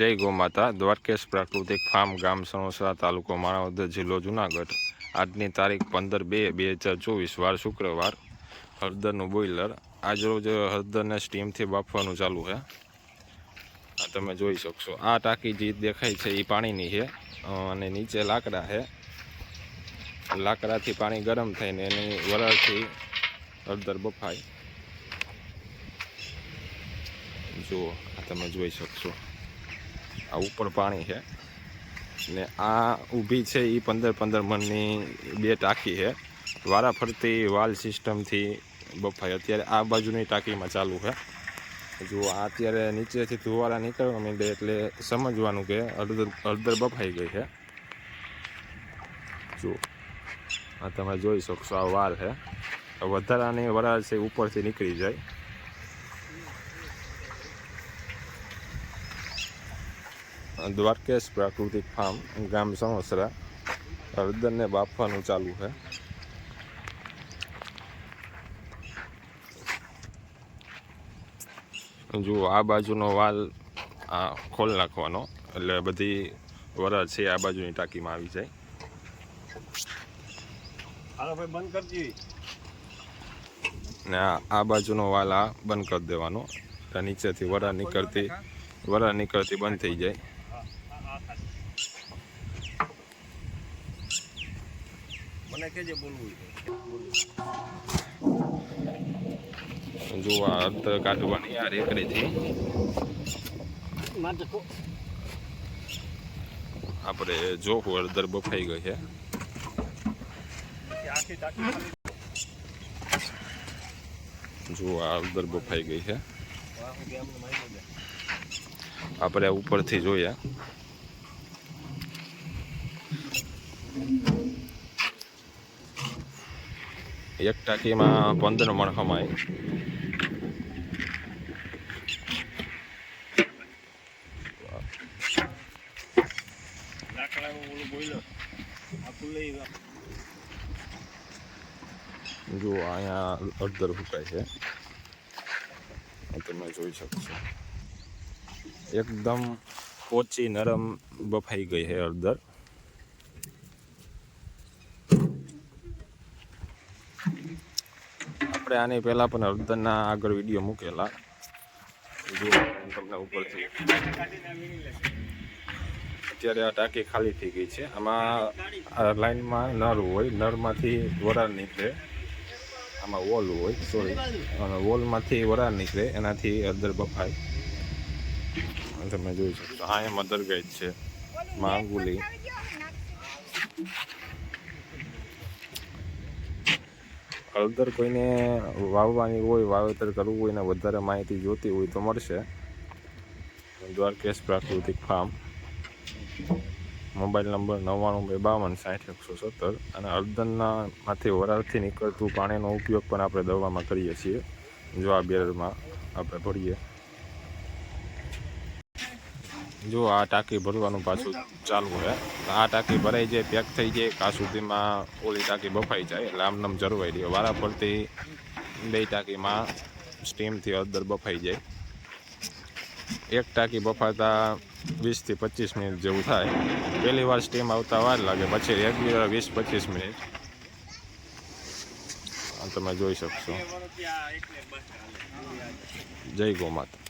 જય ગોમાતા, દ્વારકેશ પ્રાકૃતિક ફાર્મ, ગામ સણોસરા તાલુકો માણાવદર જિલ્લો જુનાગઢ. આજની તારીખ પંદર બે બે હજાર ચોવીસ, વાર શુક્રવાર. હળદરનું બોઇલર આજરોજ હળદરને સ્ટીમથી બાફવાનું ચાલુ છે. આ તમે જોઈ શકશો. આ ટાંકી જે દેખાય છે એ પાણીની છે, અને નીચે લાકડા છે. લાકડાથી પાણી ગરમ થઈને એની વરાળથી હળદર બફાય. જુઓ, આ તમે જોઈ શકશો. આ ઉપર પાણી છે. ને આ ઊભી છે એ પંદર પંદર મણની બે ટાંકી છે. વારા ફરતી વાલ સિસ્ટમથી બફાય અત્યારે આ બાજુની ટાંકીમાં ચાલુ છે. જો અત્યારે નીચેથી ધુવારા નીકળવા માંડે એટલે સમજવાનું કે હળદર હળદર બફાઈ ગઈ છે. જો, આ તમે જોઈ શકશો આ વાલ છે. વધારાની વરાળ છે, ઉપરથી નીકળી જાય. દ્વારકેશ પ્રાકૃતિક ફાર્મ ગામ સણોસરા હળદરને બાફવાનું ચાલુ છે. જુઓ આ બાજુનો વાલ આ ખોલ નાખવાનો એટલે બધી વરાળ છે આ બાજુની ટાંકીમાં આવી જાય. હાલો ભાઈ બંધ કરજી ને આ બાજુનો વાલ આ બંધ કરી દેવાનો. નીચેથી વરાળ નીકળતી વરાળ નીકળતી બંધ થઈ જાય. મને કેજે બોલવું જો આ અર્ધ કાઢવાની આ રેકડીથી માટે તો આપણે જોવું હળદર બફાઈ ગઈ છે. આખી ટાંકી જો આ હળદર બફાઈ ગઈ છે. વાહ, હું કે એમને મારી દે. આપણે ઉપરથી જોઈએ એક ટાંકીમાં પંદર મણ લઈ જા. અહીંયા અડધર ફૂકાય છે. તમે જોઈ શકશો. એકદમ પોચી, નરમ બફાઈ ગઈ છે હળદર આપણે આની પહેલાં પણ હળદરના આગળ વીડિયો મૂકેલા. તમને ઉપરથી. અત્યારે આ ટાંકી ખાલી થઈ ગઈ છે. આમાં લાઈનમાં નર હોય નરમાંથી વરાળ નીકળે. આમાં વોલ હોય સોરી અને વોલમાંથી વરાળ નીકળે, એનાથી અદર બફાય. તમે જોઈ શકશો. આ અદર દરગાહ છે. માંગુલી હળદર કોઈને વાવવાની હોય, વાવેતર કરવું હોય ને વધારે માહિતી જોતી હોય તો મળશે. દ્વારકેશ પ્રાકૃતિક ફાર્મ. મોબાઈલ નંબર નવ્વાણું બે બાવન સાઠ એકસો સત્તર અને હળદરના માંથી વરાળથી નીકળતું પાણીનો ઉપયોગ પણ આપણે દવામાં કરીએ છીએ. જો આ બેરરમાં આપણે ભરીએ. જો આ ટાંકી ભરવાનું પાછું ચાલુ છે. આ ટાંકી ભરાઈ જાય, પેક થઈ જાય, કાં સુધીમાં ઓલી ટાંકી બફાઈ જાય, એટલે આમ નામ જરવાઈ રહ્યો. વારા ફરતી બે ટાંકીમાં સ્ટીમથી અદર બફાઈ જાય. એક ટાંકી બફાતા વીસથી પચીસ મિનિટ જેવું થાય. પહેલી વાર સ્ટીમ આવતા વાર લાગે, પછી રેગ્યુલર વીસ પચીસ મિનિટ. તમે જોઈ શકશો. જય ગોમાતા.